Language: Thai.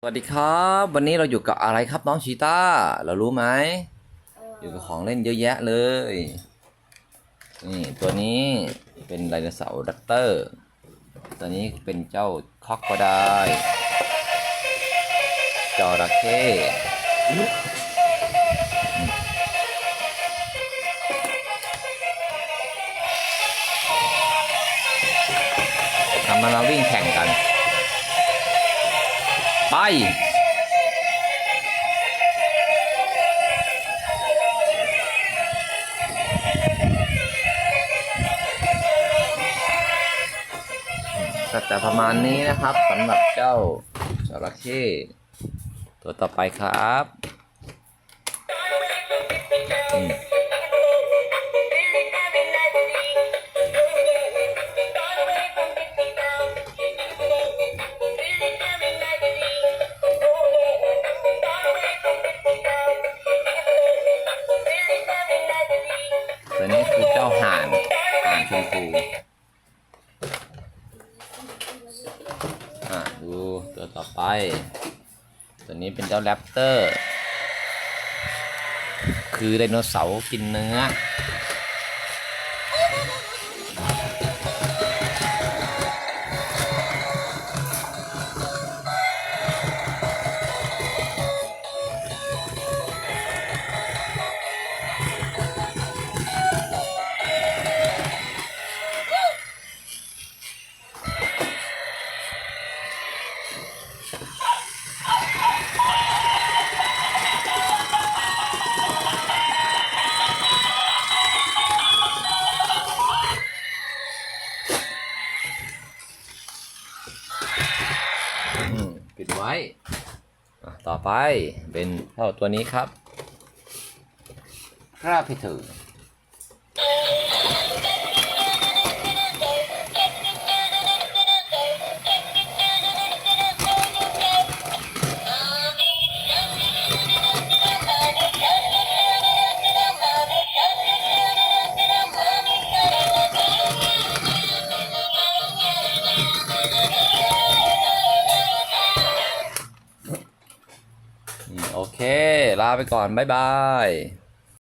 สวัสดีครับ วันนี้เราอยู่กับอะไรครับน้องชีต้าเรารู้ไหมอยู่กับของเล่นเยอะแยะเลย นี่ตัวนี้เป็นไดโนเสาร์ดัตเตอร์ ตัวนี้เป็นเจ้าคอกโคไดจระเข้ทำมันมาวิ่งแข่งกัน ไปก็จะประมาณนี้นะครับสำหรับเจ้าจระเข้ตัวต่อไปครับ ชมพูอะดูตัวต่อไป ตัวนี้เป็นเจ้าแรปเตอร์ คือไดโนเสาร์กินเนื้อ ปิดไว้ต่อไปเป็นเท่าตัวนี้ครับคราพิถือ โอเค ลาไปก่อน บ๊ายบาย